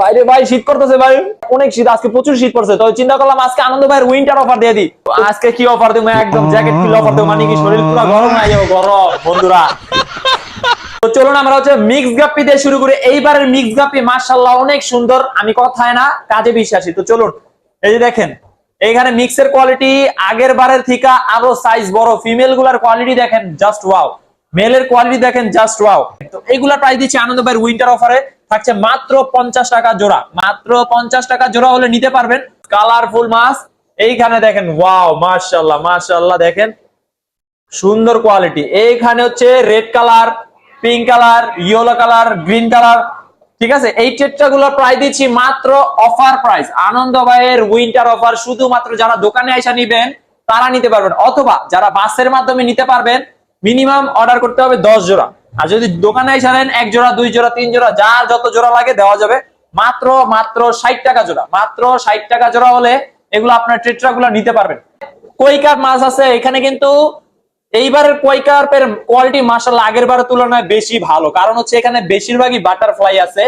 বাইরে ভাই, শীত করতেছে, ভাই। অনেক শীত, আজকে প্রচুর শীত পড়ছে। তো চিন্তা করলাম, আজকে আনন্দ ভাইয়ের উইন্টার অফার দিয়ে দিই। আজকে কি অফার দেবো? একদম জ্যাকেট অফার দেবো। মানে কি শরীর পুরো গরম হয়ে যাবে, গরম, বন্ধুরা। চলুন, আমরা হচ্ছে মিক্স দিয়ে শুরু করি। এইবারের মিক্স মার্শাল্লাহ অনেক সুন্দর। আমি কথায় না, কাজে বিশ্বাসী। তো চলুন, এই যে দেখেন, এইখানে মিক্সের কোয়ালিটি আগের বারের থিকা, আরও সাইজ বড়। ফিমেলগুলার কোয়ালিটি দেখেন জাস্ট ওয়াও মেলের কোয়ালিটি দেখেন জাস্ট ওয়াও তো এইগুলা প্রাইস দিচ্ছি আনন্দ ভাইয়ের উইন্টার অফারে থাকছে মাত্র পঞ্চাশ টাকা জোড়া। মাত্র পঞ্চাশ টাকা জোড়া হলে নিতে পারবেন। কালারফুল মাছ এইখানে দেখেন ওয়াও মার্শাল্লাহ মার্শাল্লাহ দেখেন। সুন্দর কোয়ালিটি এইখানে হচ্ছে red colour pink colour yellow colour green colour ঠিক আছে? এই টেট্রা গুলো প্রাইস দিচ্ছি মাত্র অফার প্রাইস আনন্দ ভাইয়ের উইন্টার অফার শুধুমাত্র যারা দোকানে এসে নিবেন, তারা নিতে পারবেন। অথবা যারা বাসের মাধ্যমে নিতে পারবেন মিনিমাম অর্ডার করতে হবে দশ জোড়া। আর যদি দোকানে এসে নেন এক জোড়া, দুই জোড়া, তিন জোড়া, যার যত জোড়া লাগে দেওয়া যাবে। মাত্র মাত্র ষাট টাকা জোড়া। মাত্র ষাট টাকা জোড়া হলে এগুলো আপনার টেট্রা গুলো নিতে পারবেন। কৈকার মাছ আছে, এখানে কিন্তু এইবারের কোয়াইকার্পের কোয়ালিটি মার্শাল্লাহ আগের বারের তুলনায় বেশি ভালো। কারণ হচ্ছে এখানে বেশিরভাগই বাটারফ্লাই আছে,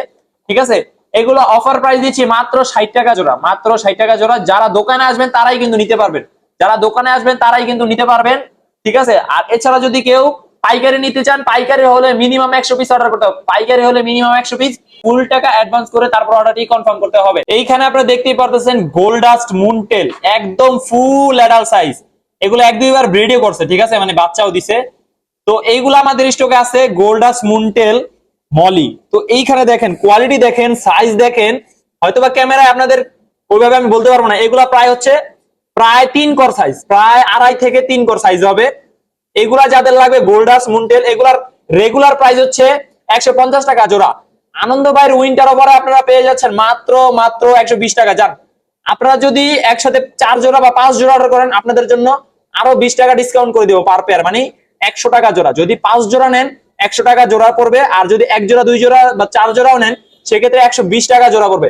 ঠিক আছে? এগুলো অফার প্রাইস দিচ্ছি মাত্র ষাট টাকা জোড়া। মাত্র ষাট টাকা জোড়া। যারা দোকানে আসবেন তারাই কিন্তু নিতে পারবেন। যারা দোকানে আসবেন তারাই কিন্তু নিতে পারবেন। ঠিক আছে? আর এছাড়া যদি কেউ পাইকারি নিতে চান, পাইকারি হলে মিনিমাম একশো পিস অর্ডার করতে হবে। পাইকারি হলে মিনিমাম একশো পিস ফুল টাকা অ্যাডভান্স করে তারপর অর্ডারটি কনফার্ম করতে হবে। এইখানে আপনারা দেখতেই পারতেছেন গোল্ডাস্ট মুনটেল একদম ফুল অ্যাডাল সাইজ এগুলো এক দুইবার ব্রিডও করছে, ঠিক আছে? মানে বাচ্চাও দিছে। তো এইগুলো আমাদের স্টকে আছে গোল্ডাস মুনটেল মলি তো এইখানে দেখেন কোয়ালিটি দেখেন সাইজ দেখেন। হয়তোবা ক্যামেরায় আপনাদের ওইভাবে আমি বলতে পারব না। এগুলা প্রায় হচ্ছে প্রায় তিন কর সাইজ প্রায় আড়াই থেকে তিন কর সাইজ হবে। এগুলা যাদের লাগবে গোল্ডাস মুনটেল এগুলার রেগুলার প্রাইস হচ্ছে একশো পঞ্চাশ টাকা জোড়া। আনন্দ ভাইয়ের উইন্টার ওভারে আপনারা পেয়ে যাচ্ছেন মাত্র মাত্র একশো বিশ টাকা। যান, আপনারা যদি একসাথে চার জোড়া বা পাঁচ জোড়া অর্ডার করেন, আপনাদের জন্য আরও বিশ টাকা ডিসকাউন্ট করে দেবো পার পেয়ার মানে একশো টাকা জোড়া। যদি পাঁচ জোড়া নেন, একশো টাকা জোড়া পড়বে, আর যদি এক জোড়া, দুই জোড়া বা চার জোড়াও নেন, সেক্ষেত্রে একশো বিশ টাকা জোড়া পড়বে।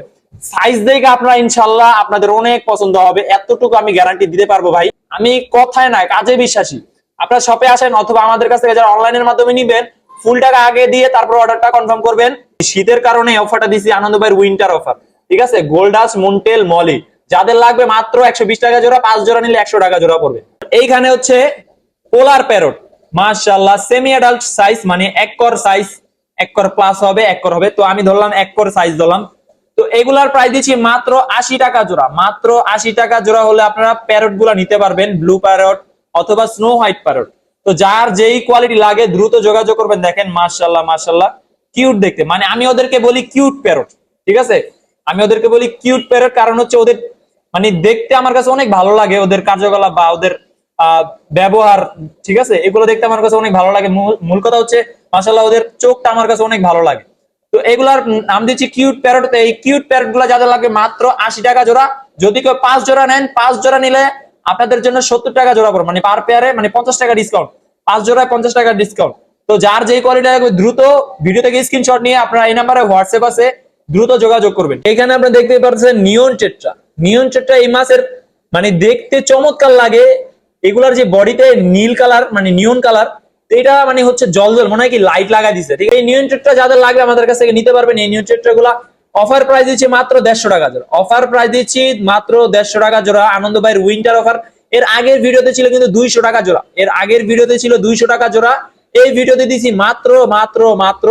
সাইজ দেখে আপনারা ইনশাল্লাহ আপনাদের অনেক পছন্দ হবে। এতটুকু আমি গ্যারান্টি দিতে পারব ভাই। আমি কথায় না, কাজে বিশ্বাসী। আপনারা শপে আসেন অথবা আমাদের কাছ থেকে যারা অনলাইনের মাধ্যমে নিবেন ফুল টাকা আগে দিয়ে তারপর অর্ডারটা কনফার্ম করবেন। শীতের কারণে অফারটা দিছি আনন্দ ভাইয়ের উইন্টার অফার ঠিক আছে? গোল্ডাস মুন্টেল মলি যাদের লাগবে মাত্র একশো বিশ টাকা জোড়া, পাঁচ জোড়া নিলে একশো টাকা জোড়া পড়বে। এইখানে হচ্ছে পোলার প্যারট মাশাল্লাহ সেমি অ্যাডাল্ট সাইজ মানে এক কর সাইজ এক কর প্লাস হবে, এক কর হবে। তো আমি ধরলাম এক কর সাইজ ধরলাম। তো এগুলার প্রাইস দিচ্ছি মাত্র আশি টাকা জোড়া। মাত্র আশি টাকা জোড়া হলে আপনারা প্যারট নিতে পারবেন ব্লু প্যারট অথবা স্নো হোয়াইট প্যারট তো যার যেই কোয়ালিটি লাগে দ্রুত যোগাযোগ করবেন। দেখেন মাশাল্লাহ মাশাল্লাহ কিউট দেখতে। মানে আমি ওদেরকে বলি কিউট প্যারট ঠিক আছে? আমি ওদেরকে বলি কিউট প্যারট কারণ হচ্ছে ওদের মানে দেখতে আমার কাছে অনেক ভালো লাগে ওদের কার্যকলাপ বা ওদের ব্যবহার, ঠিক আছে? এগুলো দেখতে আমার কাছে অনেক ভালো লাগে। মূল- মূল কথা হচ্ছে মাসাল্লাহ ওদের চোখটা আমার কাছে অনেক ভালো লাগে। তো এগুলার নাম দিচ্ছি কিউট প্যারট এই কিউট প্যারটগুলা যাদের লাগবে মাত্র আশি টাকা জোড়া, যদি কেউ পাঁচ জোড়া নেন, পাঁচ জোড়া নিলে আপনাদের জন্য সত্তর টাকা জোড়া পড়বে মানে পার পেয়ারে মানে পঞ্চাশ টাকা ডিসকাউন্ট পাঁচ জোড়ায় পঞ্চাশ টাকা ডিসকাউন্ট তো যার যেই কোয়ালিটি লাগবে দ্রুত ভিডিও থেকে স্ক্রিনশট নিয়ে আপনারা এই নাম্বারে হোয়াটসঅ্যাপ আছে, দ্রুত যোগাযোগ করবেন। এখানে আপনারা দেখতে পাচ্ছেন নিয়ন চেট্রা নিয়ন চেট্রা এই মাসের মানে দেখতে চমৎকার লাগে। এগুলার যে বডিতে নীল কালার মানে নিয়ন কালার এটা মানে হচ্ছে জল জল, মনে হয় কি লাইট লাগা দিছে, ঠিক আছে? এই চেট্রা যাদের লাগবে আমাদের কাছ নিতে পারবেন, এই চেট্রা গুলা অফার প্রাইস দিচ্ছি মাত্র দেড়শো টাকা জোড়া। অফার প্রাইস দিচ্ছি মাত্র দেড়শো টাকা জোড়া। আনন্দ ভাইয়ের উইন্টার অফার এর আগের ভিডিওতে ছিল কিন্তু দুইশো টাকা জোড়া। এর আগের ভিডিওতে ছিল দুইশো টাকা জোড়া। এই ভিডিওতে দিচ্ছি মাত্র মাত্র মাত্র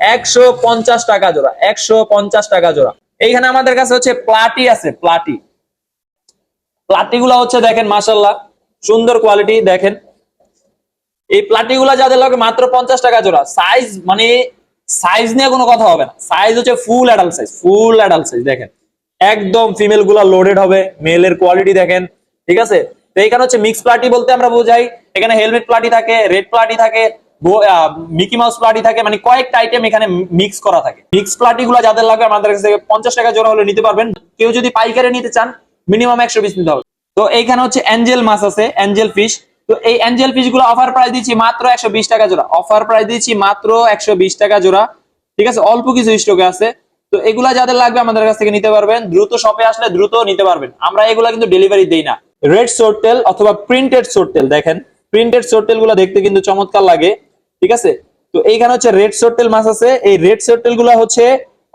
একশো পঞ্চাশ টাকা জোড়া। একশো পঞ্চাশ টাকা জোড়া। এইখানে আমাদের কাছে হচ্ছে প্লাটি আছে প্লাটি প্লাটি গুলা হচ্ছে দেখেন মাসাল্লাহ সুন্দর কোয়ালিটি দেখেন। এই প্লাটি গুলা যাদের লাগে মাত্র পঞ্চাশ টাকা জোড়া সাইজ মানে সাইজ নিয়ে কোনো কথা হবে না। সাইজ হচ্ছে full adult size full adult size দেখেন। একদম ফিমেলগুলা লোডেড হবে মেলের কোয়ালিটি দেখেন, ঠিক আছে? তো এখানে হচ্ছে মিক্স প্লাটি বলতে আমরা বোঝাই, এখানে হেলমেট প্লাটি থাকে রেড প্লাটি থাকে মিকি মাউস প্লাটি থাকে মানে কয়েকটা আইটেম এখানে মিক্স করা থাকে। মিক্স প্লাটি গুলা যাদের লাগবে আমাদের কাছ পঞ্চাশ টাকা জোড়া হলে নিতে পারবেন। কেউ যদি পাইকারে নিতে চান মিনিমাম একশো পিস নিতে হবে। তো এইখানে হচ্ছে অ্যাঞ্জেল মাছ আছে অ্যাঞ্জেল ফিশ তো এই অ্যাঞ্জেল ফিশগুলো অফার প্রাইস দিচ্ছি মাত্র একশো বিশ টাকা জোড়া। অফার প্রাইস দিচ্ছি মাত্র একশো বিশ টাকা জোড়া। ঠিক আছে? অল্প কিছু স্টকে আছে। তো এগুলা যাদের লাগবে আমাদের কাছ থেকে নিতে পারবেন। দ্রুত শপে আসলে দ্রুত নিতে পারবেন। আমরা এগুলা কিন্তু ডেলিভারি দেই না। রেড সোরটেল অথবা প্রিন্টেড সোরটেল দেখেন। প্রিন্টেড সোরটেলগুলা দেখতে কিন্তু চমৎকার লাগে। ঠিক আছে? তো এইখানে হচ্ছে রেড সোরটেল মাছ আছে। এই রেড সোরটেলগুলা হচ্ছে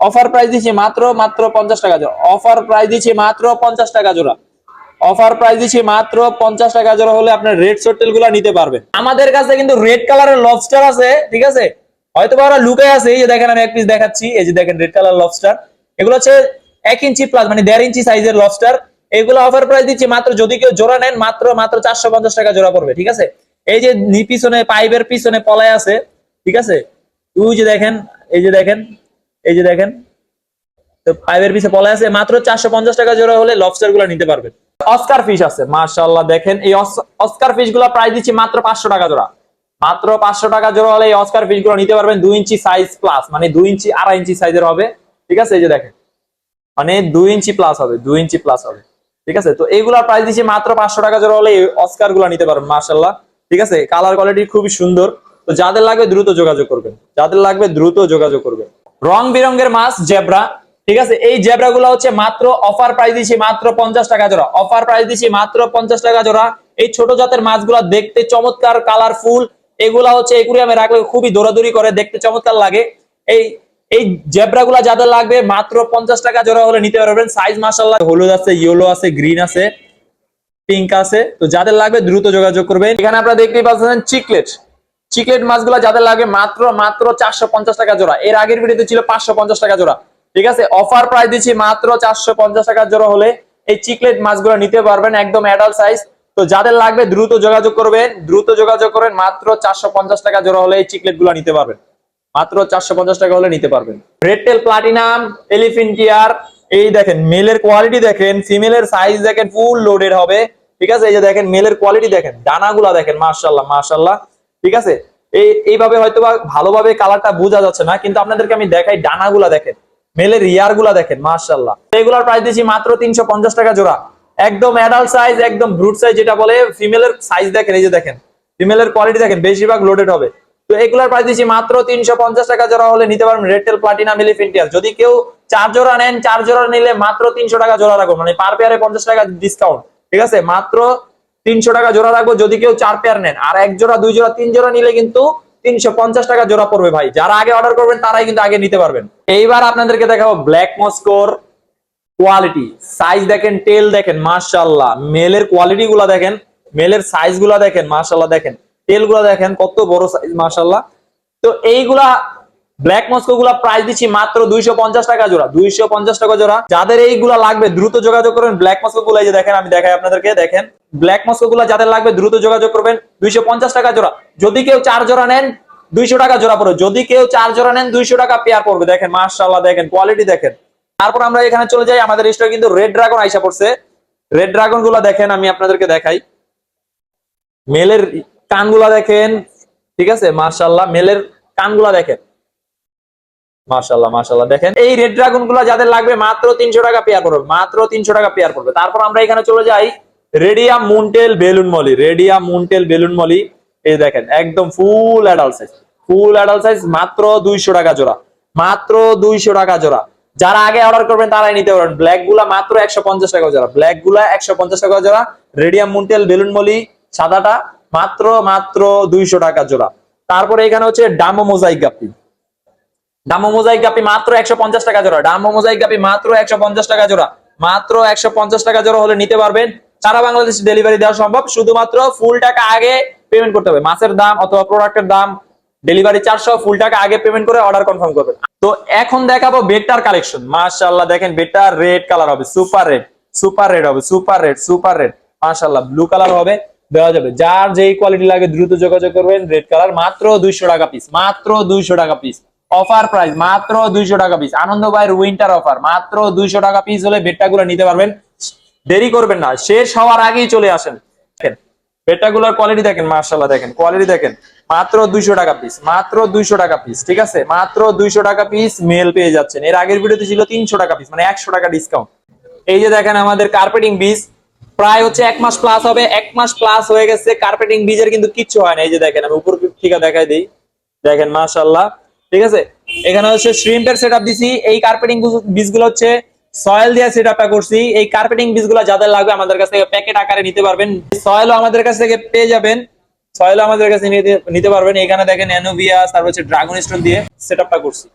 অফার প্রাইস দিচ্ছি মাত্র মাত্র পঞ্চাশ টাকা জোড়া। অফার প্রাইস দিচ্ছি মাত্র পঞ্চাশ টাকা জোড়া। অফার প্রাইস দিচ্ছি মাত্র পঞ্চাশ টাকা জোড়া হলে আপনার রেড সোটেলগুলা নিতে পারবেন আমাদের কাছে কিন্তু রেড কালারের লবস্টার আছে, ঠিক আছে? হয়তো বা ওরা লুকায় আছে, এই যে দেখেন আমি এক পিস দেখাচ্ছি, এই যে দেখেন রেড কালার লবস্টার এগুলো হচ্ছে এক ইঞ্চি প্লাস মানে দেড় ইঞ্চি সাইজের লবস্টার এগুলো অফার প্রাইস দিচ্ছি মাত্র, যদি কেউ জোড়া নেন, মাত্র মাত্র চারশো পঞ্চাশ টাকা জোড়া পড়বে, ঠিক আছে? এই যে নি পিছনে, পাইপের পিছনে পলায় আছে, ঠিক আছে? ওই যে দেখেন, এই যে দেখেন, এই যে দেখেন। তো পাইপের পিছে পলায় আছে, মাত্র চারশো পঞ্চাশ টাকা জোড়া হলে লবস্টারগুলো নিতে পারবেন। অস্কার ফিশ আছে মার্শাল্লাহ দেখেন। এই অস্কার ফিশগুলো প্রাইস দিচ্ছি মাত্র পাঁচশো টাকা জোড়া। মাত্র পাঁচশো টাকা জোড়া হলে এই অস্কার ফিশগুলো নিতে পারবেন দুই ইঞ্চি সাইজ প্লাস মানে দুই ইঞ্চি, আড়াই ইঞ্চি সাইজের হবে। ঠিক আছে? এই যে দেখেন। মানে দুই ইঞ্চি প্লাস হবে, দুই ইঞ্চি প্লাস হবে। ঠিক আছে? তো এইগুলার প্রাইস দিচ্ছি মাত্র পাঁচশো টাকা জোড়া হলে এই অস্কারগুলো নিতে পারবেন মার্শাল্লাহ ঠিক আছে? কালার কোয়ালিটি খুবই সুন্দর। তো যাদের লাগবে দ্রুত যোগাযোগ করবেন। যাদের লাগবে দ্রুত যোগাযোগ করবেন। রং বেরঙের মাছ, জেব্রা। ঠিক আছে? এই জেব্রা গুলো হচ্ছে মাত্র অফার প্রাইস দিচ্ছি মাত্র পঞ্চাশ টাকা জোড়া। অফার প্রাইস দিচ্ছি মাত্র পঞ্চাশ টাকা জোড়া। এই ছোট জাতের মাছগুলা দেখতে চমৎকার কালারফুল এগুলা হচ্ছে একুরিয়ামে রাখলে খুবই দৌড়াদৌড়ি করে, দেখতে চমৎকার লাগে। এই এই জেব্রা গুলা যাদের লাগবে মাত্র পঞ্চাশ টাকা জোড়া হলে নিতে পারবেন। সাইজ মাসাল্লাহ হলুদ আছে ইয়েলো আছে গ্রিন আছে পিঙ্ক আছে। তো যাদের লাগবে দ্রুত যোগাযোগ করবেন। এখানে আপনারা দেখতেই পাচ্ছেন চিকলেট চিকলেট মাছগুলো যাদের লাগে মাত্র মাত্র চারশো পঞ্চাশ টাকা জোড়া। এর আগের ভিডিওতে ছিল পাঁচশো পঞ্চাশ টাকা জোড়া। ঠিক আছে? অফার প্রাইস দিচ্ছি মাত্র চারশো পঞ্চাশ টাকা জোড়া হলে এই চিকলেট মাছগুলো নিতে পারবেন একদম অ্যাডাল্ট সাইজ তো যাদের লাগবে দ্রুত যোগাযোগ করবেন, দ্রুত যোগাযোগ করেন, মাত্র চারশো পঞ্চাশ টাকা জোড়া হলে এই চিকলেটগুলো নিতে পারবেন। মাত্র চারশো পঞ্চাশ টাকা হলে নিতে পারবেন। রেড টেল প্লাটিনাম এলিফিন্টিয়ার এই দেখেন মেলের কোয়ালিটি দেখেন ফিমেলের সাইজ দেখেন ফুল লোডেড হবে। ঠিক আছে? এই যে দেখেন মেলের কোয়ালিটি দেখেন ডানাগুলা দেখেন মার্শাল্লাহ মার্শাল্লাহ ঠিক আছে? এই, এইভাবে হয়তো ভালোভাবে কালারটা বোঝা যাচ্ছে না, কিন্তু আপনাদেরকে আমি দেখাই ডানাগুলা দেখেন। মেলের রিয়ারগুলা দেখেন মার্শাল্লাহ এগুলার প্রাইস দিচ্ছি মাত্র তিনশো পঞ্চাশ টাকা জোড়া। একদম অ্যাডাল্ট সাইজ একদম ব্রুট সাইজ যেটা বলে ফিমেলের সাইজ দেখেন, এই যে দেখেন। ফিমেলের কোয়ালিটি দেখেন, বেশিরভাগ লোডেড হবে। তো এগুলার প্রাইস দিচ্ছি মাত্র তিনশো পঞ্চাশ টাকা জোড়া হলে নিতে পারবেন রেডটেল প্লাটিনা মিলিফিন্টিয়ার যদি কেউ চার জোড়া নেন, চার জোড়া নিলে মাত্র তিনশো টাকা জোড়া রাখব। মানে পার পেয়ারে পঞ্চাশ টাকা ডিসকাউন্ট ঠিক আছে? মাত্র তিনশো টাকা জোড়া রাখব। যদি কেউ চার পেয়ার নেন, আর এক জোড়া, দুই জোড়া, তিন জোড়া নিলে কিন্তু তিনশো পঞ্চাশ টাকা জোড়া পড়বে ভাই। যারা আগে অর্ডার করবেন, তারাই কিন্তু আগে নিতে পারবেন। এইবার আপনাদেরকে দেখাবো ব্ল্যাক মস্কোর কোয়ালিটি সাইজ দেখেন টেল দেখেন মার্শাল্লাহ মেলের কোয়ালিটি গুলা দেখেন মেলের সাইজগুলা দেখেন মার্শাল্লাহ দেখেন। টেলগুলা দেখেন, কত বড় সাইজ মার্শাল্লাহ তো এইগুলা ব্ল্যাক মস্কো গুলা প্রাইস দিচ্ছি মাত্র দুইশো পঞ্চাশ টাকা জোড়া। দুইশো পঞ্চাশ টাকা জোড়া। যাদের এইগুলা লাগবে, দ্রুত যোগাযোগ করবেন ব্ল্যাক মস্কো গুলা এই যে দেখেন, আমি দেখাই আপনাদেরকে, দেখেন। ব্ল্যাক মস্কো গুলা যাদের লাগবে, দ্রুত যোগাযোগ করবেন। দুইশো পঞ্চাশ টাকা জোড়া। যদি কেউ চার জোড়া নেন, দুইশো টাকা জোড়া পড়বে। যদি কেউ চার জোড়া নেন, দুইশো টাকা পেয়ার পড়বে। দেখেন মার্শাল্লাহ দেখেন কোয়ালিটি দেখেন। তারপর আমরা এখানে চলে যাই। আমাদের স্টোরে কিন্তু রেড ড্রাগন আইসা পড়ছে। রেড ড্রাগনগুলা দেখেন, আমি আপনাদেরকে দেখাই। মেলের কানগুলা দেখেন, ঠিক আছে? মার্শাল্লাহ মেলের কানগুলা দেখেন। মার্শাল্লাহ মার্শাল্লাহ দেখেন, এই রেড ড্রাগনগুলা যাদের লাগবে মাত্র তিনশো টাকা পেয়ার পড়বে মাত্র তিনশো টাকা পেয়ার পড়বে তারপর আমরা এখানে চলে যাই রেডিয়া মুনটেল বেলুন মলি রেডিয়া মুনটেল বেলুন মলি এই দেখেন, একদম full adult size full adult size মাত্র দুইশো টাকা জোড়া, মাত্র দুইশো টাকা জোড়া। যারা আগে অর্ডার করবেন, তারাই নিতে পারবেন। ব্ল্যাকগুলা মাত্র একশো পঞ্চাশ টাকা জোড়া ব্ল্যাকগুলা একশো পঞ্চাশ টাকা জোড়া রেডিয়াম মুনটেল বেলুন মলি সাদাটা মাত্র মাত্র দুইশো টাকা জোড়া। তারপরে এখানে হচ্ছে dumbo mosaic guppy dumbo mosaic guppy মাত্র একশো পঞ্চাশ টাকা জোড়া। ডামো মোজাইক গাপি মাত্র একশো পঞ্চাশ টাকা জোড়া। মাত্র একশো পঞ্চাশ টাকা জোড়া হলে নিতে পারবেন। সারা বাংলাদেশ ডেলিভারি দেওয়া সম্ভব। শুধুমাত্র ফুল টাকা আগে পেমেন্ট করতে হবে। মাছের দাম অথবা প্রোডাক্টের দাম ডেলিভারি চারশো ফুল টাকা আগে পেমেন্ট করে অর্ডার কনফার্ম করবেন। তো এখন দেখাবো বেটার কালেকশন মাশাল্লাহ দেখেন বেটার রেড কালার হবে। সুপার রেড সুপার রেড হবে। সুপার রেড সুপার রেড মাশাল্লাহ ব্লু কালার হবে। দেওয়া যাবে। যার যেই কোয়ালিটি লাগে দ্রুত যোগাযোগ করবেন। রেড কালার মাত্র দুইশো টাকা পিস মাত্র দুইশো টাকা পিস অফার প্রাইস, মাত্র দুইশো টাকা পিস আনন্দ ভাইয়ের উইন্টার অফার মাত্র দুইশো টাকা পিস হলে বেডটাগুলো নিতে পারবেন। দেরি করবেন না, শেষ হওয়ার আগেই চলে আসেন। বেডটাগুলোর কোয়ালিটি দেখেন মার্শাল্লাহ দেখেন কোয়ালিটি দেখেন। মাত্র দুইশো টাকা পিস মাত্র দুইশো টাকা পিস ঠিক আছে? মাত্র দুইশো টাকা পিস মেল পেয়ে যাচ্ছেন। এর আগের ভিডিওতে ছিল তিনশো টাকা পিস মানে একশো টাকা ডিসকাউন্ট এই যে দেখেন আমাদের কার্পেটিং বীজ, প্রায় হচ্ছে এক মাস প্লাস হবে। এক মাস প্লাস হয়ে গেছে কার্পেটিং বীজের কিন্তু কিচ্ছু হয় না। এই যে দেখেন, আমি উপর থেকে দেখাই দিই। দেখেন মাশাল্লাহ ঠিক আছে? এখানে হচ্ছে শ্রিম্পের সেট আপ দিছি। এই কার্পেটিং বীজগুলো হচ্ছে সয়েল দিয়ে সেট আপটা করছি। এই কার্পেটিং বীজগুলো যাদের লাগবে আমাদের কাছ থেকে প্যাকেট আকারে নিতে পারবেন। সয়েলও আমাদের কাছ থেকে পেয়ে যাবেন। সয়েলও আমাদের কাছে নিতে পারবেন। এখানে দেখেন অ্যানোভিয়াস তারপর হচ্ছে ড্রাগন স্টোন দিয়ে সেট আপটা করছি।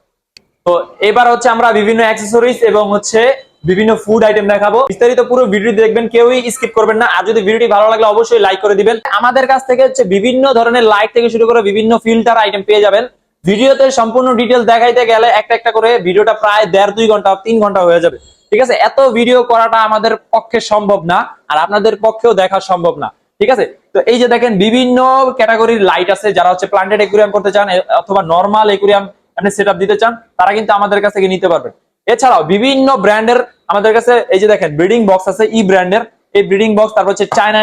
তো এবার হচ্ছে আমরা বিভিন্ন অ্যাক্সেসরিজ এবং হচ্ছে বিভিন্ন ফুড আইটেম দেখাবো। বিস্তারিত পুরো ভিডিও দেখবেন, কেউই স্কিপ করবেন না। আর যদি ভিডিওটি ভালো লাগলে অবশ্যই লাইক করে দিবেন। আমাদের কাছ থেকে হচ্ছে বিভিন্ন ধরনের লাইট থেকে শুরু করে বিভিন্ন ফিল্টার আইটেম পেয়ে যাবেন। ভিডিওতে সম্পূর্ণ ডিটেল দেখাইতে গেলে একটা একটা করে ভিডিওটা প্রায় দেড়, দুই ঘণ্টা, তিন ঘণ্টা হয়ে যাবে। ঠিক আছে? এত ভিডিও করাটা আমাদের পক্ষে সম্ভব না, আর আপনাদের পক্ষেও দেখা সম্ভব না। ঠিক আছে? তো এই যে দেখেন, বিভিন্ন ক্যাটাগরির লাইট আছে, যারা হচ্ছে প্লান্টেড একুরিয়াম করতে চান অথবা নর্মাল একুরিয়াম আপনি সেট দিতে চান, তারা কিন্তু আমাদের কাছে নিতে পারবেন এছাড়াও বিভিন্ন ব্র্যান্ডের আমাদের কাছে এই যে দেখেন ব্রিডিং বক্স আছে ই ব্র্যান্ডের এই ব্রিডিং বক্স তারপর হচ্ছে চায়না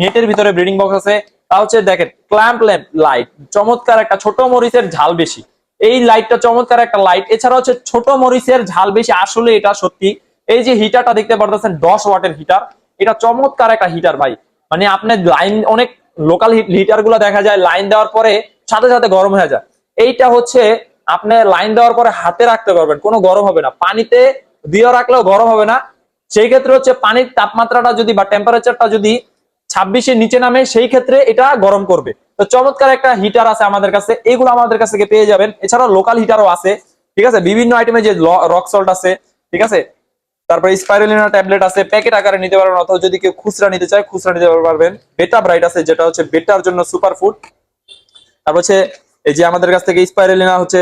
নেটের ভিতরে ব্রিডিং বক্স আছে তা হচ্ছে দেখেন ক্ল্যাম্প ল্যাম্প লাইট চমৎকার একটা ছোট মরিচের ঝাল বেশি। এই লাইটটা চমৎকার একটা লাইট এছাড়া হচ্ছে ছোট মরিচের ঝাল বেশি, আসলে এটা সত্যি। এই যে হিটারটা দেখতে পারতেছেন, দশ ওয়াটের হিটার এটা চমৎকার একটা হিটার ভাই। মানে আপনার লাইন অনেক লোকাল হিটারগুলো দেখা যায় লাইন দেওয়ার পরে সাথে সাথে গরম হয়ে যায়। এইটা হচ্ছে আপনি লাইন দেওয়ার পরে হাতে রাখতে পারবেন, কোনো গরম হবে না। পানিতে দিয়ে রাখলেও গরম হবে না। সেই ক্ষেত্রে হচ্ছে পানির তাপমাত্রাটা যদি বা টেম্পারেচারটা যদি ছাব্বিশের নিচে নামে সেই ক্ষেত্রে এটা গরম করবে। তো চমৎকার একটা হিটার আছে আমাদের কাছে। এগুলো আমাদের কাছ থেকে পেয়ে যাবেন। এছাড়া লোকাল হিটারও আছে। ঠিক আছে? বিভিন্ন আইটেমে যে রক সল্ট আছে। ঠিক আছে? তারপরে স্পাইরুলিনা ট্যাবলেট আছে। প্যাকেট আকারে নিতে পারবেন অথবা যদি কেউ খুচরা নিতে চায়, খুচরা নিতে পারবেন। বেটা ব্রাইট আছে, যেটা হচ্ছে বেটার জন্য সুপার ফুড তারপর হচ্ছে এই যে আমাদের কাছ থেকে স্পাইরুলিনা হচ্ছে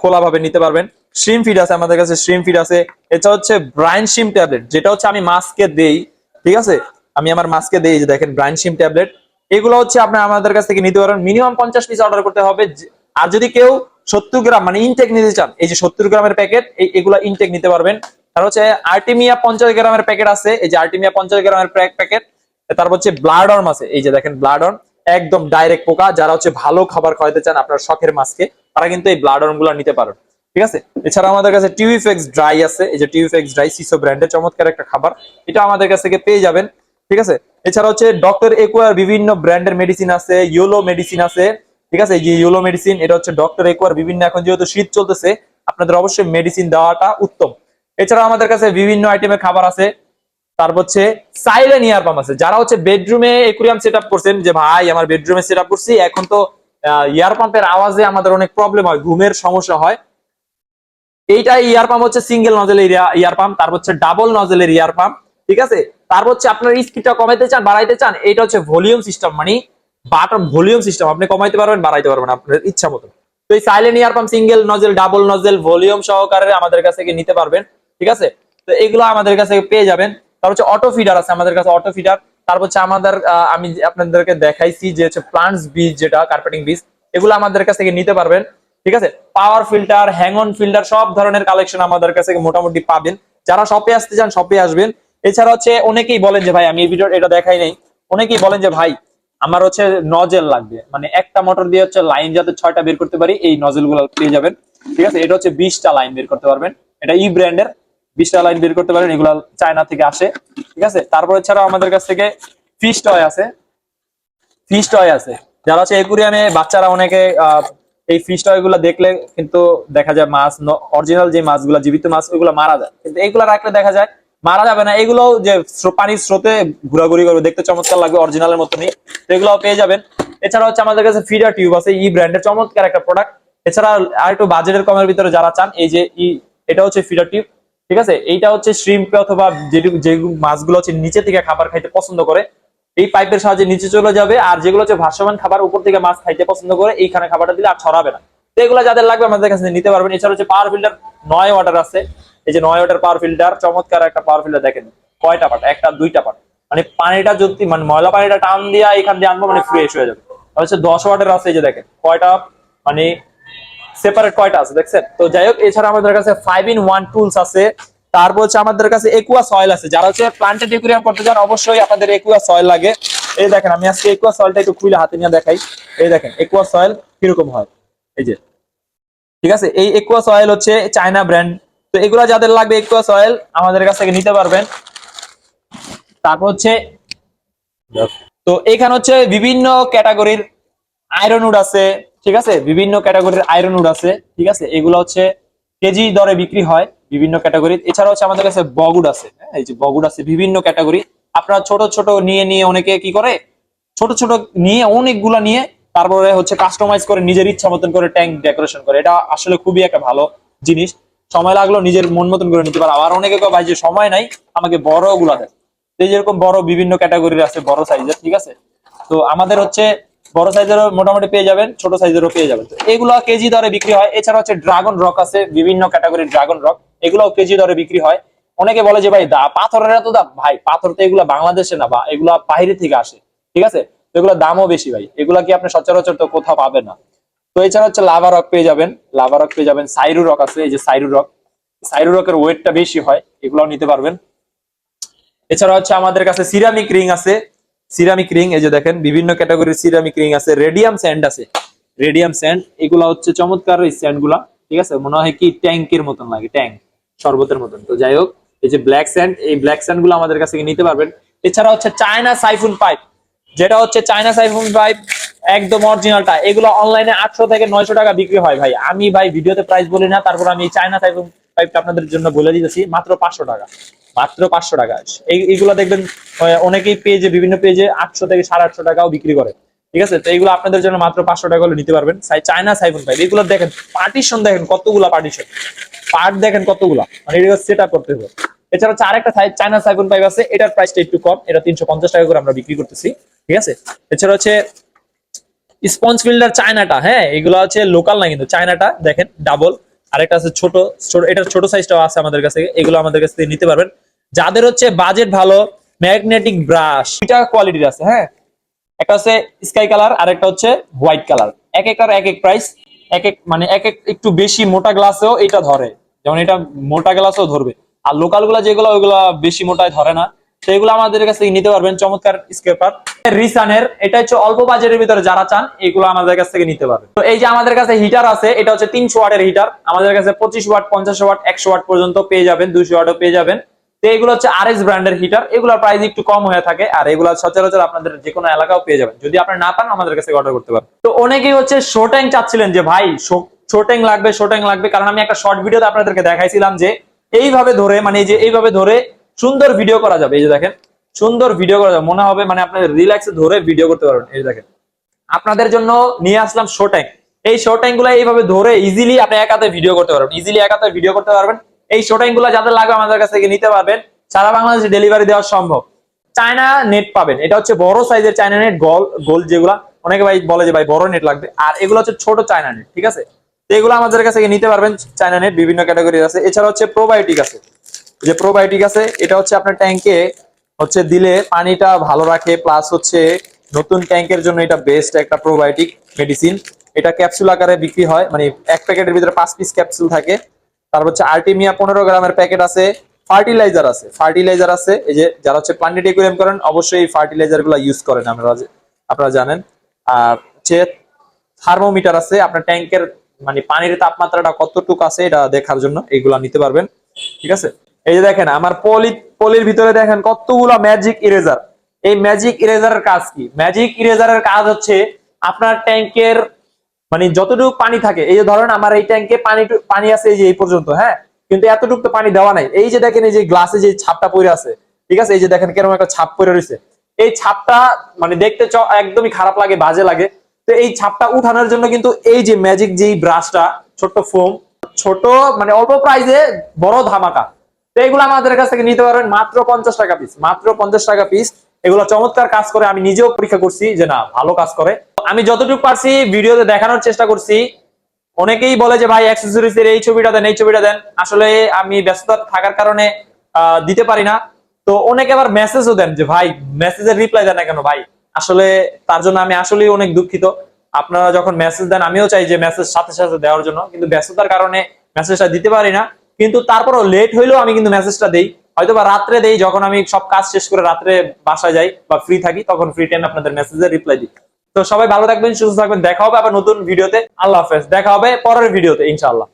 খোলা ভাবে নিতে পারবেন। শ্রিম ফিড আছে আমাদের কাছে শ্রিম ফিড আছে। এটা হচ্ছে ব্রাইন শিম ট্যাবলেট যেটা হচ্ছে আমি মাস্কে দেই। ঠিক আছে? আমি আমার মাস্কে দেই যে দেখেন ব্রাইন শিম ট্যাবলেট এগুলো হচ্ছে আপনি আমাদের কাছ থেকে নিতে পারেন। মিনিমাম পঞ্চাশ পিস অর্ডার করতে হবে। আর যদি কেউ সত্তর গ্রাম মানে ইনটেক নিতে চান, এই যে সত্তর গ্রামের প্যাকেট এগুলো ইনটেক নিতে পারবেন। আর হচ্ছে আর্টিমিয়া পঞ্চাশ গ্রামের প্যাকেট আছে। এই যে আর্টিমিয়া পঞ্চাশ গ্রামের প্যাকেট তারপর হচ্ছে ব্লাডর্ম আছে। এই যে দেখেন ব্লাডর্ম একদম ডাইরেক্ট পোকা। যারা হচ্ছে ভালো খাবার খাওয়াতে চান আপনার শখের মাছকে তারা কিন্তু এই ব্লাডর্মগুলো নিতে পারেন। ঠিক আছে? এছাড়া আমাদের কাছে টিউইফেক্স ড্রাই আছে। এই যে টিউইফেক্স ড্রাই সিসো ব্র্যান্ডের চমৎকার একটা খাবার। এটা আমাদের কাছ থেকে পেয়ে যাবেন। ঠিক আছে? এছাড়া হচ্ছে ডক্টর একুয়ার বিভিন্ন ব্র্যান্ডের মেডিসিন আছে ইউলো মেডিসিন আছে, ঠিক আছে? যে ইউলো মেডিসিন এটা হচ্ছে ডক্টর একুয়ার বিভিন্ন এখন যেহেতু শীত চলতেছে, আপনাদের অবশ্যই মেডিসিন দেওয়াটা উত্তম। এছাড়া আমাদের কাছে বিভিন্ন আইটেমের খাবার আছে। তারপর হচ্ছে সাইলেন ইয়ার পাম্প আছে। যারা হচ্ছে বেডরুমে একুরিয়াম সেট আপ করছেন, যে ভাই, আমার বেডরুমে সেট আপ করছি, এখন তো ইয়ার পাম্পের আওয়াজে আমাদের অনেক প্রবলেম হয়, ঘুমের সমস্যা হয়। এইটা ইয়ার পাম্প হচ্ছে সিঙ্গেল নজেলের ইয়ার পাম্প তারপর হচ্ছে ডাবল নজেলের ইয়ার পাম্প ঠিক আছে? তারপর হচ্ছে আপনার স্পিডটা কমাইতে চান, বাড়াইতে চান এটা হচ্ছে ভলিউম সিস্টেম মানে বাটন ভলিউম সিস্টেম আপনি কমাইতে পারবেন, বাড়াইতে পারবেন আপনার ইচ্ছা মতো। তো এই silent air pump single nozzle double nozzle volume সহকারে আমাদের কাছ থেকে নিতে পারবেন, ঠিক আছে? তো এগুলো আমাদের কাছে পেয়ে যাবেন। তারপর হচ্ছে অটো ফিডার আছে আমাদের কাছে অটো ফিডার তারপর হচ্ছে আমাদের আমি আপনাদেরকে দেখাইছি যে হচ্ছে প্লান্টস বীজ যেটা কার্পেটিং বীজ এগুলো আমাদের কাছ থেকে নিতে পারবেন, ঠিক আছে? Power filter hang on filter সব ধরনের কালেকশন আমাদের কাছে মোটামুটি পাবেন। যারা শপে আসতে চান শপে আসবেন। এছাড়া হচ্ছে অনেকেই বলেন যে, ভাই, আমি এই ভিডিও এটা দেখাই নাই। অনেকেই বলেন যে, ভাই, আমার হচ্ছে নজেল লাগবে। মানে একটা মোটর দিয়ে হচ্ছে লাইন যাতে ছয়টা বের করতে পারি, এই নজেলগুলো পেয়ে যাবেন। ঠিক আছে? এটা হচ্ছে বিশটা লাইন বের করতে পারবেন। এটা ই ব্র্যান্ডের। বিশটা লাইন বের করতে পারেন, এগুলা চায়না থেকে আসে। ঠিক আছে? তারপর এছাড়াও আমাদের কাছ থেকে ফিশ টয় আছে। ফিশ টয় আছে। যারা হচ্ছে একুরিয়ামে বাচ্চারা অনেকে এই ফিশ টয়গুলা দেখলে কিন্তু দেখা যায় মাছ অরিজিনাল যে মাছগুলা, জীবিত মাছ, ওইগুলো মারা যায়। কিন্তু এইগুলা রাখলে দেখা যায় মারা যাবে না। এগুলো যে পানির স্রোতে ঘোরাঘুরি করবে, দেখতে চমৎকার লাগবে অরিজিনালের মতনই। তো এগুলোও পেয়ে যাবেন। এছাড়া হচ্ছে আমাদের কাছে ফিডার টিউব আছে ই ব্র্যান্ডের চমৎকার একটা প্রোডাক্ট এছাড়া আর একটু বাজেটের কমের ভিতরে যারা চান, এই যে ই এটা হচ্ছে ফিডার টিউব ঠিক আছে? এইটা হচ্ছে শ্রিম্প অথবা যে মাছগুলো হচ্ছে নিচে থেকে খাবার খাইতে পছন্দ করে, এই পাইপের সাহায্যে নিচে চলে যাবে। আর যেগুলো হচ্ছে ভাসমান খাবার, উপর থেকে মাছ খাইতে পছন্দ করে, এইখানে খাবারটা দিলে আর ছড়াবে না। তো এগুলো যাদের লাগবে আমাদের কাছে নিতে পারবেন। এছাড়া হচ্ছে পাওয়ার ফিল্টার নয় ওয়াটার আছে। এই যে নয় ওয়াটার পাওয়ার ফিল্টার চমৎকার একটা পাওয়ার ফিল্টার দেখেন। কয়টা পাট একটা, দুইটা পাট মানে পানিটা যদি মানে ময়লা পানিটা টান দিয়া এখান দিয়ে আনব মানে ফ্রেশ হয়ে যাবে। হচ্ছে দশ ওয়াটের আছে এই যে দেখেন। কয়টা? মানে সেপারেট কয়টা আছে, দেখছেন? তো যাই হোক, এছাড়া আমাদের কাছে ফাইভ ইন ওয়ান টুলস আছে। তারপর হচ্ছে আমাদের কাছে একুয়া সয়েল আছে। যারা হচ্ছে প্লান্টেড একুরিয়াম করতে চান, অবশ্যই আপনাদের একুয়া সয়েল লাগে। এই দেখেন, আমি আজকে একুয়া সয়েলটা একটু খুলে হাতে নিয়ে দেখাই। এই দেখেন একুয়া সয়েল কীরকম হয়? এই যে। ঠিক আছে? এই একুয়া সয়েল হচ্ছে চায়না ব্র্যান্ড তো এগুলা যাদের লাগবে একুয়া সয়েল আমাদের কাছ থেকে নিতে পারবেন। তারপর হচ্ছে তো এখানে হচ্ছে বিভিন্ন ক্যাটাগরির আয়রন উড আছে ঠিক আছে? বিভিন্ন ক্যাটাগরির আয়রন উড আছে ঠিক আছে? এগুলো হচ্ছে কেজি দরে বিক্রি হয় বিভিন্ন ক্যাটাগরি এছাড়া হচ্ছে আমাদের কাছে বগুড আছে হ্যাঁ, এই যে বগুড আছে বিভিন্ন ক্যাটাগরি আপনারা ছোট ছোট নিয়ে নিয়ে অনেকে কি করে? ছোট ছোট নিয়ে অনেকগুলা নিয়ে তারপরে হচ্ছে কাস্টমাইজ করে নিজের ইচ্ছা মতন করে ট্যাঙ্ক ডেকোরেশন করে। এটা আসলে খুবই একটা ভালো জিনিস। সময় লাগল, নিজের মন মতন করে নিতে পারো। আবার অনেকে কয়, ভাই, যে সময় নাই, আমাকে বড়গুলা দেয় এই যেরকম বড় বিভিন্ন ক্যাটাগরির আছে, বড় সাইজের ঠিক আছে? তো আমাদের হচ্ছে বড় সাইজেরও মোটামুটি পেয়ে যাবেন, ছোট সাইজেরও পেয়ে যাবেন। তো এগুলো কেজি দরে বিক্রি হয়। এছাড়া হচ্ছে ড্রাগন রক আছে, বিভিন্ন ক্যাটাগরির ড্রাগন রক এগুলো কেজি দরে বিক্রি হয়। অনেকে বলে যে, ভাই, দা পাথরের এত দাম? ভাই, পাথর তো এগুলো বাংলাদেশে না, বা এগুলা বাইরে থেকে আসে, ঠিক আছে? তো এগুলোর দামও বেশি, ভাই। এগুলা কি আপনি সচরাচর তো কোথাও পাবেন না। তো এছাড়া হচ্ছে লাভা রক পেয়ে যাবেন। লাভা রক পেয়ে যাবেন। সাইরু রক আছে, এই যে সাইরু রক সাইরু রকের ওয়েটটা বেশি হয়, এগুলাও নিতে পারবেন। এছাড়া হচ্ছে আমাদের কাছে সিরামিক রিং আছে। সিরামিক রিং এই যে দেখেন, বিভিন্ন ক্যাটাগরির সিরামিক রিং আছে। রেডিয়াম স্যান্ড আছে। রেডিয়াম স্যান্ড এগুলা হচ্ছে চমৎকার এই স্যান্ডগুলা, ঠিক আছে? মনে হয় কি ট্যাঙ্কের মতন লাগে ট্যাঙ্ক শরবতের মতন। তো যাই হোক, এই যে ব্ল্যাক স্যান্ড এই ব্ল্যাক স্যান্ডগুলো আমাদের কাছে নিতে পারবেন। এছাড়া হচ্ছে চায়না সাইফুন পাইপ যেটা হচ্ছে চায়না সাইফুন পাইপ একদম অরিজিনালটা এগুলো অনলাইনে আটশো থেকে নয়শো টাকা বিক্রি হয় ভাই। আমি ভাই ভিডিওতে প্রাইস বলি না, তারপর আমি চায়না সাইফুন পাইপটা আপনাদের জন্য বলে দিতেছি, মাত্র পাঁচশো টাকা। মাত্র পাঁচশো টাকা। এই, এইগুলো দেখবেন অনেকেই পেজে বিভিন্ন পেজে আটশো থেকে সাড়ে আটশো টাকাও বিক্রি করে। ঠিক আছে? তো এইগুলো আপনাদের জন্য মাত্র পাঁচশো টাকা হলে নিতে পারবেন। চায়না সাইফুন পাইপ এগুলো দেখেন পার্টিশন দেখেন কতগুলা পার্টিশন পার্ট দেখেন কতগুলা। মানে এটা সেট আপ করতে হবে। এছাড়া হচ্ছে আরেকটা চায়না সাইফুন পাইপ আছে, এটার প্রাইসটা একটু কম, এটা তিনশো পঞ্চাশ টাকা করে আমরা বিক্রি করতেছি, ঠিক আছে? এছাড়া হচ্ছে স্পঞ্জ ফিল্ডার চায়নাটা হ্যাঁ এগুলো হচ্ছে লোকাল না কিন্তু চায়নাটা দেখেন ডাবল আরেকটা আছে ছোট ছোট, এটার ছোট সাইজটাও আছে আমাদের কাছে এগুলো আমাদের কাছ থেকে নিতে পারবেন। যাদের হচ্ছে বাজেট ভালো ম্যাগনেটিক ব্রাশ এটা কোয়ালিটির আছে হ্যাঁ? একটা হচ্ছে স্কাই কালার আর একটা হচ্ছে হোয়াইট কালার এক একটার এক এক প্রাইস এক এক মানে এক এক একটু বেশি মোটা গ্লাসেও এটা ধরে। যেমন এটা মোটা গ্লাসও ধরবে। আর লোকালগুলা যেগুলো, ওইগুলো বেশি মোটায় ধরে না। তো এগুলো আমাদের কাছ থেকে নিতে পারবেন, চমৎকার স্কেপার রিসানের, এটা হচ্ছে অল্প বাজেটের ভিতরে যারা চান, এগুলো আমাদের কাছ থেকে নিতে পারবেন। তো এই যে আমাদের কাছে হিটার আছে, এটা হচ্ছে তিনশো ওয়াটের হিটার আমাদের কাছে পঁচিশ ওয়াট, পঞ্চাশ ওয়াট, একশো ওয়াট পর্যন্ত পেয়ে যাবেন, দুইশো ওয়াটও পেয়ে যাবেন। তো এগুলো হচ্ছে আর এস ব্র্যান্ডের হিটার এগুলোর প্রাইস একটু কম হয়ে থাকে, আর এগুলো সচরাচর আপনাদের যে কোনো এলাকাও পেয়ে যাবেন। যদি আপনি না পান, আমাদের কাছে অর্ডার করতে পারেন তো অনেকেই হচ্ছে শো ট্যাঙ্ক চাচ্ছিলেন যে, ভাই, শো ট্যাঙ্ক লাগবে শো ট্যাঙ্ক লাগবে। কারণ আমি একটা শর্ট ভিডিওতে আপনাদেরকে দেখাইছিলাম যে এইভাবে ধরে মানে এই যে এইভাবে ধরে সুন্দর ভিডিও করা যাবে। এই যে দেখেন, সুন্দর ভিডিও করা যাবে। মনে হবে মানে আপনি রিল্যাক্সে ধরে ভিডিও করতে পারবেন। এই দেখেন, আপনাদের জন্য নিয়ে আসলাম শো ট্যাঙ্ক এই শো ট্যাঙ্কগুলো এইভাবে ধরে ইজিলি আপনি একাতে ভিডিও করতে পারবেন। ইজিলি একাতে ভিডিও করতে পারবেন। এই শো ট্যাঙ্কগুলো যাদের লাগবে আমাদের কাছ থেকে নিতে পারবেন। সারা বাংলাদেশে ডেলিভারি দেওয়া সম্ভব। চায়না নেট পাবেন। এটা হচ্ছে বড় সাইজের চায়না নেট গোল গোল যেগুলা। অনেকে ভাই বলে যে ভাই বড় নেট লাগবে। আর এগুলো হচ্ছে ছোট চায়না নেট ঠিক আছে? এগুলো আমাদের কাছে নিতে পারবেন চায়না নেট বিভিন্ন ক্যাটাগরি আছে। এছাড়া হচ্ছে প্রোবায়োটিক আছে। যে প্রোবায়োটিক আছে, এটা হচ্ছে আপনার ট্যাঙ্কে হচ্ছে দিলে পানিটা ভালো রাখে প্লাস হচ্ছে নতুন ট্যাঙ্কের জন্য এটা বেস্ট একটা প্রোবায়োটিক মেডিসিন এটা ক্যাপসুল আকারে বিক্রি হয় মানে এক প্যাকেটের ভিতরে পাঁচ পিস ক্যাপসুল থাকে। তারপর হচ্ছে আর্টিমিয়া পনেরো গ্রামের প্যাকেট আছে ফার্টিলাইজার আছে। ফার্টিলাইজার আছে, এই যে যারা হচ্ছে প্লান্টেড একুরিয়াম করেন, অবশ্যই এই ফার্টিলাইজারগুলো ইউজ করেন আপনারা আপনারা জানেন। আর হচ্ছে থার্মোমিটার আছে, আপনার ট্যাঙ্কের মানে পানির তাপমাত্রাটা কতটুকু আছে এটা দেখার জন্য এইগুলা নিতে পারবেন, ঠিক আছে? এই যে দেখেন, আমার পলি, পলির ভিতরে দেখেন কতগুলো ম্যাজিক ইরেজার এই ম্যাজিক ইরেজারের কাজ কি? ম্যাজিক ইরেজারের কাজ হচ্ছে আপনার ট্যাঙ্কের মানে যতটুকু পানি থাকে, এই যে ধরেন আমার এই ট্যাঙ্কে পানি পানি আছে এই যে এই পর্যন্ত হ্যাঁ? কিন্তু এতটুকু তো পানি দেওয়া নাই। এই যে দেখেন এই যে গ্লাসে যে ছাপটা পড়ে আছে, ঠিক আছে? এই যে দেখেন কেরকম একটা ছাপ পড়ে রয়েছে। এই ছাপটা মানে দেখতে একদমই খারাপ লাগে, বাজে লাগে। তো এই ছাপটা উঠানোর জন্য কিন্তু এই যে ম্যাজিক যে ব্রাশটা ছোট্ট ফোম ছোট মানে অল্প প্রাইসে বড় ধামাকা। তো এগুলো আমাদের কাছ থেকে নিতে পারবেন মাত্র পঞ্চাশ টাকা পিস মাত্র পঞ্চাশ টাকা পিস এগুলো চমৎকার কাজ করে আমি নিজেও পরীক্ষা করছি যে না, ভালো কাজ করে। আমি যতটুকু পারছি ভিডিওতে দেখানোর চেষ্টা করছি। অনেকেই বলে যে ভাই অ্যাক্সেসরিজ এর এই ছবিটা দেন, এই ছবিটা দেন। আসলে আমি ব্যস্ততা থাকার কারণে দিতে পারি না। তো অনেকে আবার মেসেজও দেন যে, ভাই মেসেজের রিপ্লাই দেন না কেন, ভাই? আসলে তার জন্য আমি আসলেই অনেক দুঃখিত। আপনারা যখন মেসেজ দেন, আমিও চাই যে মেসেজ সাথে সাথে দেওয়ার জন্য। কিন্তু ব্যস্ততার কারণে মেসেজটা দিতে পারি না। কিন্তু তারপরও লেট হইলেও আমি কিন্তু মেসেজটা দেই। হয়তো বা রাত্রে দেই, যখন আমি সব কাজ শেষ করে রাত্রে বাসায় যাই বা ফ্রি থাকি, তখন ফ্রি টাইম আপনাদের মেসেজের রিপ্লাই দিই। তো সবাই ভালো থাকবেন, সুস্থ থাকবেন। দেখা হবে আবার নতুন ভিডিওতে আল্লাহ হাফেজ। দেখা হবে পরের ভিডিওতে ইনশাআল্লাহ।